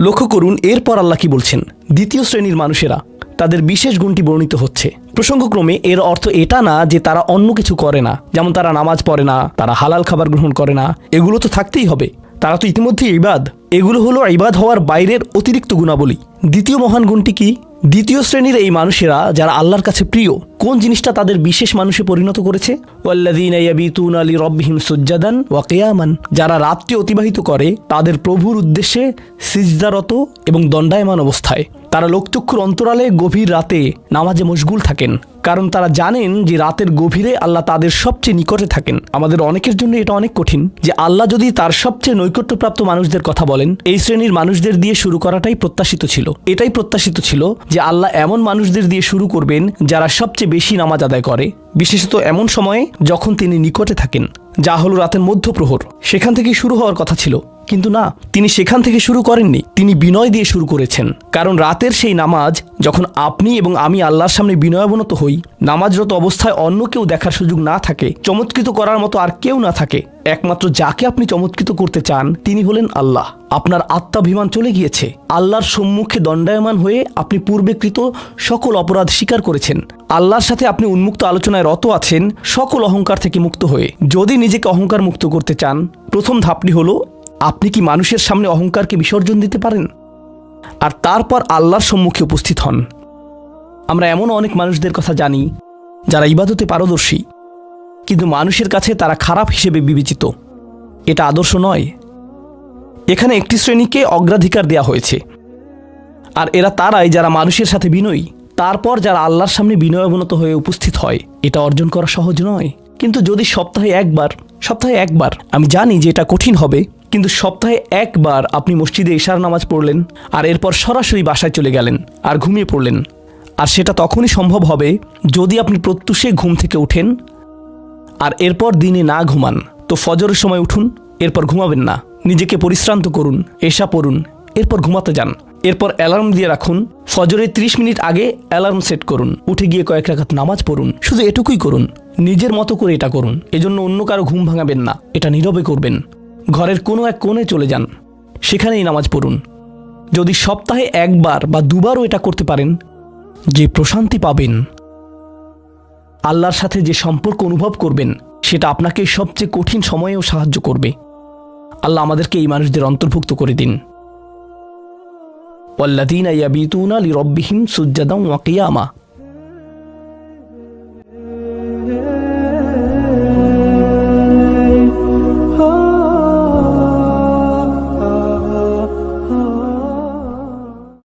লক্ষ্য করুন, এরপর আল্লাহ কি বলছেন? দ্বিতীয় শ্রেণির মানুষেরা তাদের বিশেষ গুণটি বর্ণিত হচ্ছে। প্রসঙ্গক্রমে, এর অর্থ এটা না যে তারা অন্য কিছু করে না। যেমন তারা নামাজ পড়ে না, তারা হালাল খাবার গ্রহণ করে না। এগুলো তো থাকতেই হবে। তারা তো ইতিমধ্যে ইবাদ। এগুলো হলো ইবাদ হওয়ার বাইরের অতিরিক্ত গুণাবলী। দ্বিতীয় মহান গুণটি কি? দ্বিতীয় শ্রেণির এই মানুষেরা যারা আল্লাহর কাছে প্রিয়, কোন জিনিসটা তাদের বিশেষ মানুষে পরিণত করেছে? আলী সুজ্জাদান যারা রাত্রি অতিবাহিত করে তাদের প্রভুর উদ্দেশ্যে সিজদারত এবং দণ্ডায়মান অবস্থায়। তারা লোকচক্ষুর অন্তরালে গভীর রাতে নামাজে মশগুল থাকেন, কারণ তারা জানেন যে রাতের গভীরে আল্লাহ তাদের সবচেয়ে নিকটে থাকেন। আমাদের অনেকের জন্য এটা অনেক কঠিন যে আল্লাহ যদি তার সবচেয়ে নৈকট্যপ্রাপ্ত মানুষদের কথা বলেন, এই শ্রেণির মানুষদের দিয়ে শুরু করাটাই প্রত্যাশিত ছিল। এটাই প্রত্যাশিত ছিল যে আল্লাহ এমন মানুষদের দিয়ে শুরু করবেন যারা সবচেয়ে বেশি নামাজ আদায় করে, বিশেষত এমন সময়ে যখন তিনি নিকটে থাকেন, যা হলো রাতের মধ্যপ্রহর। সেখান থেকেই শুরু হওয়ার কথা ছিল। কিন্তু না, তিনি সেখান থেকে শুরু করেননি, তিনি বিনয় দিয়ে শুরু করেছেন। কারণ রাতের সেই নামাজ, যখন আপনি এবং আমি আল্লাহর সামনে বিনয়াবনত হই, নামাজরত অবস্থায় অন্য কেউ দেখার সুযোগ না থাকে, চমৎকৃত করার মতো আর কেউ না থাকে, একমাত্র যাকে আপনি চমৎকৃত করতে চান, তিনি হলেন আল্লাহ। আপনার আত্মাভিমান চলে গিয়েছে। আল্লাহর সম্মুখে দণ্ডায়মান হয়ে আপনি পূর্বেকৃত সকল অপরাধ স্বীকার করেছেন। আল্লাহর সাথে আপনি উন্মুক্ত আলোচনায় রত আছেন, সকল অহংকার থেকে মুক্ত হয়ে। যদি নিজেকে অহংকার মুক্ত করতে চান, প্রথম ধাপটি হলো আপনি কি মানুষের সামনে অহংকারকে বিসর্জন দিতে পারেন? আর তারপর আল্লাহর সম্মুখে উপস্থিত হন। আমরা এমন অনেক মানুষদের কথা জানি, যারা ইবাদতে পারদর্শী, কিন্তু মানুষের কাছে তারা খারাপ হিসেবে বিবেচিত। এটা আদর্শ নয়। এখানে একটি শ্রেণীকে অগ্রাধিকার দেওয়া হয়েছে। আর এরা তারাই যারা মানুষের সাথে বিনয়ী, তারপর যারা আল্লাহর সামনে বিনয়াবনত হয়ে উপস্থিত হয়, এটা অর্জন করা সহজ নয়। কিন্তু যদি সপ্তাহে একবার সপ্তাহে একবার, আমি জানি যে এটা কঠিন হবে। কিন্তু সপ্তাহে একবার আপনি মসজিদে ইশার নামাজ পড়লেন আর এরপর সরাসরি বাসায় চলে গেলেন আর ঘুমিয়ে পড়লেন। আর সেটা তখনই সম্ভব হবে যদি আপনি প্রত্যুষে ঘুম থেকে উঠেন আর এরপর দিনে না ঘুমান। তো ফজরের সময় উঠুন, এরপর ঘুমাবেন না। নিজেকে পরিশ্রান্ত করুন, এশা পড়ুন, এরপর ঘুমাতে যান। এরপর অ্যালার্ম দিয়ে রাখুন, ফজরের 30 মিনিট আগে অ্যালার্ম সেট করুন, উঠে গিয়ে কয়েক রাখাত নামাজ পড়ুন, শুধু এটুকুই করুন, নিজের মতো করে এটা করুন। এজন্য অন্য কারও ঘুম ভাঙাবেন না, এটা নীরবে করবেন। ঘরের কোনো এক কোণে চলে যান। সেখানেই নামাজ পড়ুন। যদি সপ্তাহে একবার বা দুবারও এটা করতে পারেন, যে প্রশান্তি পাবেন। আল্লাহর সাথে যে সম্পর্ক অনুভব করবেন, সেটা আপনাকে সবচেয়ে কঠিন সময়েও সাহায্য করবে। আল্লাহ আমাদেরকে এই মানুষদের অন্তর্ভুক্ত করে দিন। ওয়াল্লাদিনা ইয়াবিতুনা লিরব্বিহিম সুজ্জাদাম ওয়া কিয়ামা।